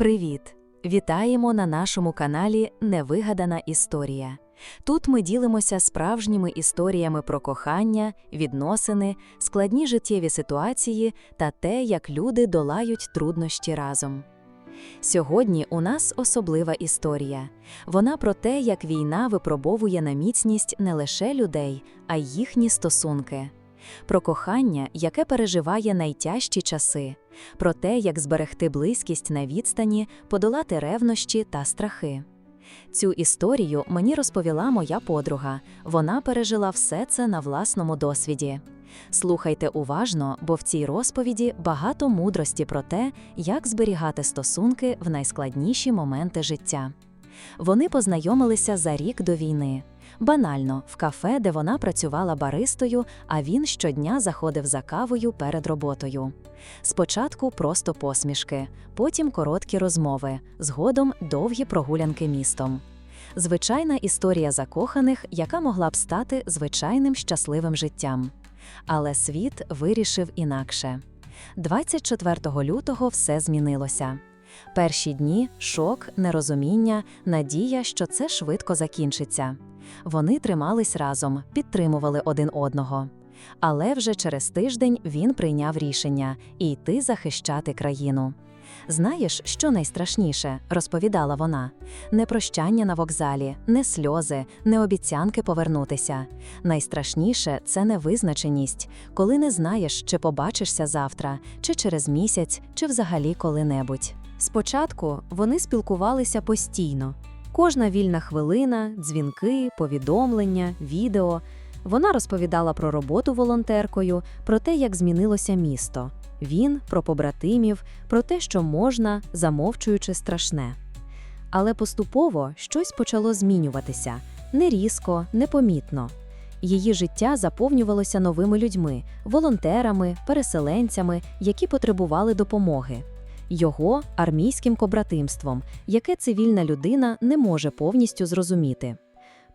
Привіт! Вітаємо на нашому каналі Невигадана історія. Тут ми ділимося справжніми історіями про кохання, відносини, складні життєві ситуації та те, як люди долають труднощі разом. Сьогодні у нас особлива історія. Вона про те, як війна випробовує на міцність не лише людей, а й їхні стосунки. Про кохання, яке переживає найтяжчі часи, про те, як зберегти близькість на відстані, подолати ревнощі та страхи. Цю історію мені розповіла моя подруга. Вона пережила все це на власному досвіді. Слухайте уважно, бо в цій розповіді багато мудрості про те, як зберігати стосунки в найскладніші моменти життя. Вони познайомилися за рік до війни. Банально, в кафе, де вона працювала баристою, а він щодня заходив за кавою перед роботою. Спочатку просто посмішки, потім короткі розмови, згодом довгі прогулянки містом. Звичайна історія закоханих, яка могла б стати звичайним щасливим життям. Але світ вирішив інакше. 24 лютого все змінилося. Перші дні шок, нерозуміння, надія, що це швидко закінчиться. Вони тримались разом, підтримували один одного. Але вже через тиждень він прийняв рішення йти захищати країну. Знаєш, що найстрашніше, розповідала вона не прощання на вокзалі, не сльози, не обіцянки повернутися. Найстрашніше це невизначеність, коли не знаєш, чи побачишся завтра, чи через місяць, чи взагалі коли-небудь. Спочатку вони спілкувалися постійно. Кожна вільна хвилина, дзвінки, повідомлення, відео. Вона розповідала про роботу волонтеркою, про те, як змінилося місто. Він про побратимів, про те, що можна, замовчуючи страшне. Але поступово щось почало змінюватися не різко, непомітно. Її життя заповнювалося новими людьми, волонтерами, переселенцями, які потребували допомоги. Його армійським побратимством, яке цивільна людина не може повністю зрозуміти.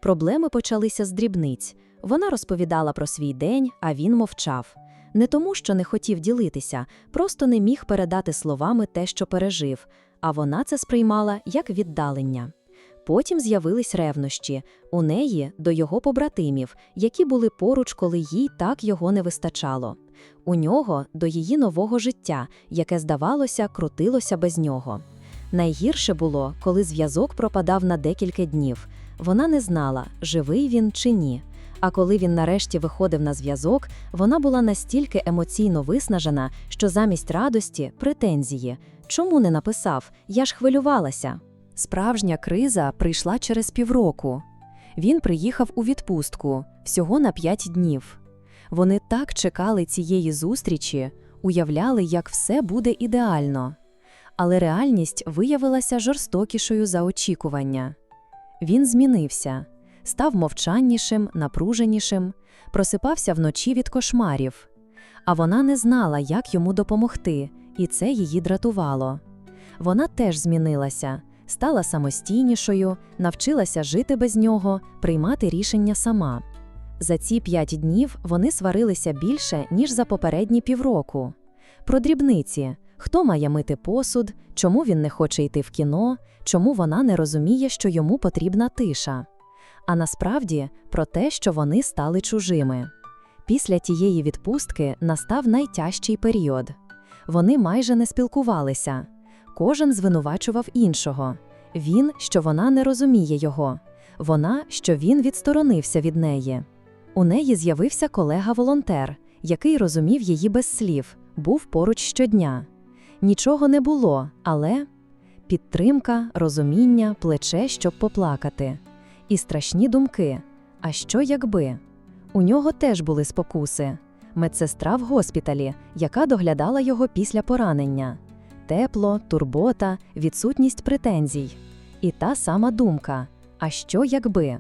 Проблеми почалися з дрібниць. Вона розповідала про свій день, а він мовчав. Не тому, що не хотів ділитися, просто не міг передати словами те, що пережив, а вона це сприймала як віддалення. Потім з'явились ревнощі у неї до його побратимів, які були поруч, коли їй так його не вистачало. У нього до її нового життя, яке, здавалося, крутилося без нього. Найгірше було, коли зв'язок пропадав на декілька днів. Вона не знала, живий він чи ні. А коли він нарешті виходив на зв'язок, вона була настільки емоційно виснажена, що замість радості претензії. Чому не написав? Я ж хвилювалася. Справжня криза прийшла через півроку. Він приїхав у відпустку всього на п'ять днів. Вони так чекали цієї зустрічі, уявляли, як все буде ідеально. Але реальність виявилася жорстокішою за очікування. Він змінився, став мовчаннішим, напруженішим, просипався вночі від кошмарів. А вона не знала, як йому допомогти, і це її дратувало. Вона теж змінилася, стала самостійнішою, навчилася жити без нього, приймати рішення сама. За ці п'ять днів вони сварилися більше, ніж за попередні півроку. Про дрібниці хто має мити посуд, чому він не хоче йти в кіно, чому вона не розуміє, що йому потрібна тиша. А насправді про те, що вони стали чужими. Після тієї відпустки настав найтяжчий період. Вони майже не спілкувалися. Кожен звинувачував іншого. Він, що вона не розуміє його, вона, що він відсторонився від неї. У неї з'явився колега-волонтер, який розумів її без слів, був поруч щодня. Нічого не було, але підтримка, розуміння, плече, щоб поплакати. І страшні думки. А що якби? У нього теж були спокуси. Медсестра в госпіталі, яка доглядала його після поранення. Тепло, турбота, відсутність претензій. І та сама думка: а що якби?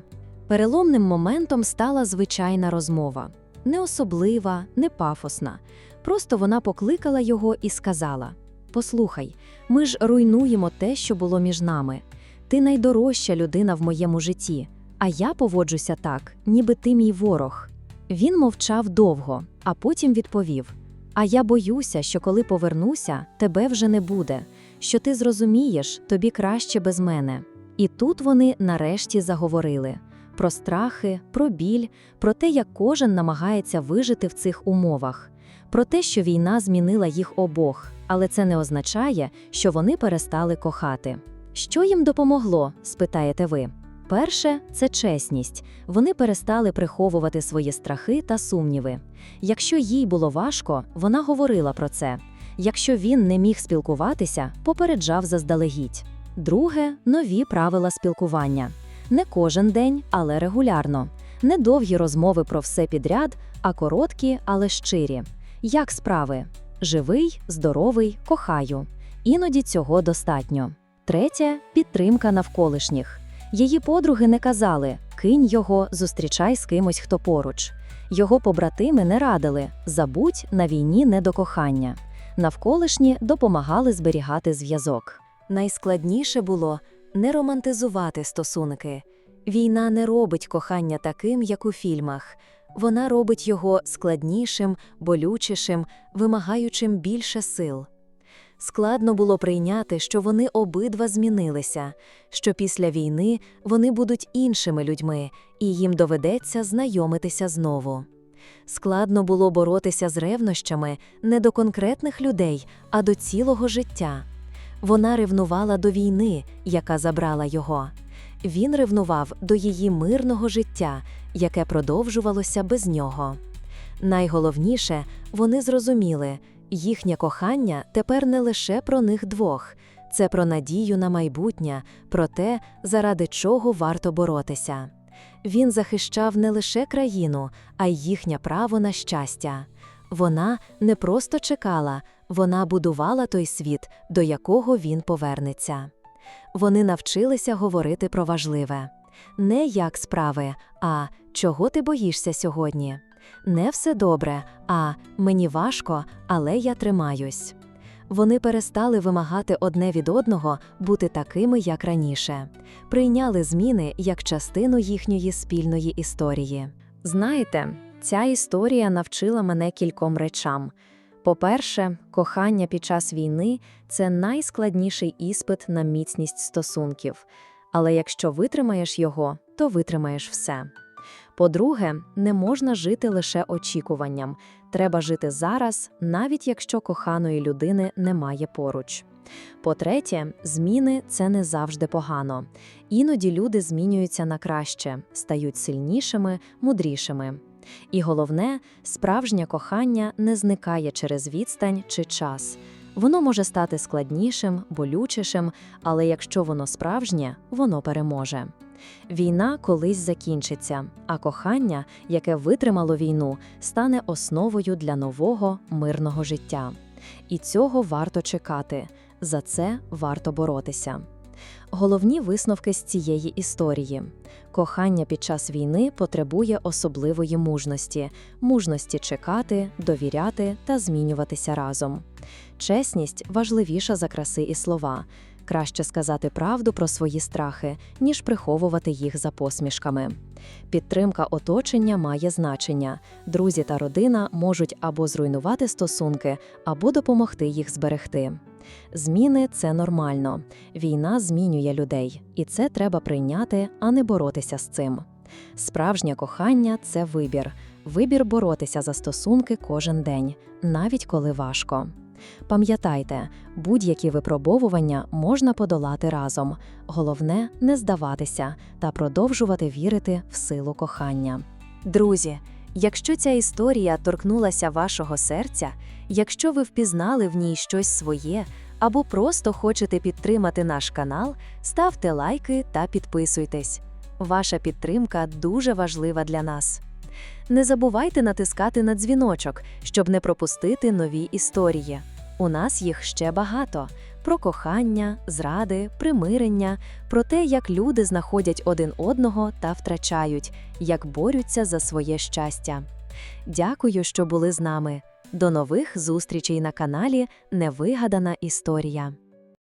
Переломним моментом стала звичайна розмова. Не особлива, не пафосна. Просто вона покликала його і сказала: Послухай, ми ж руйнуємо те, що було між нами. Ти найдорожча людина в моєму житті, а я поводжуся так, ніби ти мій ворог. Він мовчав довго, а потім відповів: А я боюся, що коли повернуся, тебе вже не буде, що ти зрозумієш, тобі краще без мене. І тут вони нарешті заговорили про страхи, про біль, про те, як кожен намагається вижити в цих умовах, про те, що війна змінила їх обох, але це не означає, що вони перестали кохати. Що їм допомогло, спитаєте ви? Перше це чесність. Вони перестали приховувати свої страхи та сумніви. Якщо їй було важко, вона говорила про це. Якщо він не міг спілкуватися, попереджав заздалегідь. Друге нові правила спілкування. Не кожен день, але регулярно. Не довгі розмови про все підряд, а короткі, але щирі. Як справи? Живий, здоровий, кохаю. Іноді цього достатньо. Третє підтримка навколишніх. Її подруги не казали кинь його, зустрічай з кимось, хто поруч. Його побратими не радили забудь на війні не до кохання. Навколишні допомагали зберігати зв'язок. Найскладніше було не романтизувати стосунки. Війна не робить кохання таким, як у фільмах. Вона робить його складнішим, болючішим, вимагаючим більше сил. Складно було прийняти, що вони обидва змінилися, що після війни вони будуть іншими людьми, і їм доведеться знайомитися знову. Складно було боротися з ревнощами не до конкретних людей, а до цілого життя. Вона ревнувала до війни, яка забрала його. Він ревнував до її мирного життя, яке продовжувалося без нього. Найголовніше, вони зрозуміли, їхнє кохання тепер не лише про них двох, це про надію на майбутнє, про те, заради чого варто боротися. Він захищав не лише країну, а й їхнє право на щастя. Вона не просто чекала, вона будувала той світ, до якого він повернеться. Вони навчилися говорити про важливе не як справи, а чого ти боїшся сьогодні. Не все добре, а мені важко, але я тримаюсь. Вони перестали вимагати одне від одного бути такими, як раніше, прийняли зміни як частину їхньої спільної історії. Знаєте, ця історія навчила мене кільком речам. По-перше, кохання під час війни це найскладніший іспит на міцність стосунків, але якщо витримаєш його, то витримаєш все. По-друге, не можна жити лише очікуванням, треба жити зараз, навіть якщо коханої людини немає поруч. По-третє, зміни це не завжди погано. Іноді люди змінюються на краще, стають сильнішими, мудрішими. І головне, справжнє кохання не зникає через відстань чи час. Воно може стати складнішим, болючішим, але якщо воно справжнє, воно переможе. Війна колись закінчиться, а кохання, яке витримало війну, стане основою для нового мирного життя. І цього варто чекати, за це варто боротися. Головні висновки з цієї історії: кохання під час війни потребує особливої мужності, мужності чекати, довіряти та змінюватися разом. Чесність важливіша за краси і слова. Краще сказати правду про свої страхи, ніж приховувати їх за посмішками. Підтримка оточення має значення. Друзі та родина можуть або зруйнувати стосунки, або допомогти їх зберегти. Зміни це нормально. Війна змінює людей, і це треба прийняти, а не боротися з цим. Справжнє кохання це вибір. Вибір боротися за стосунки кожен день, навіть коли важко. Пам'ятайте, будь-які випробовування можна подолати разом. Головне не здаватися та продовжувати вірити в силу кохання. Друзі, якщо ця історія торкнулася вашого серця, якщо ви впізнали в ній щось своє або просто хочете підтримати наш канал, ставте лайки та підписуйтесь. Ваша підтримка дуже важлива для нас. Не забувайте натискати на дзвіночок, щоб не пропустити нові історії. У нас їх ще багато: про кохання, зради, примирення, про те, як люди знаходять один одного та втрачають, як борються за своє щастя. Дякую, що були з нами. До нових зустрічей на каналі Невигадана історія.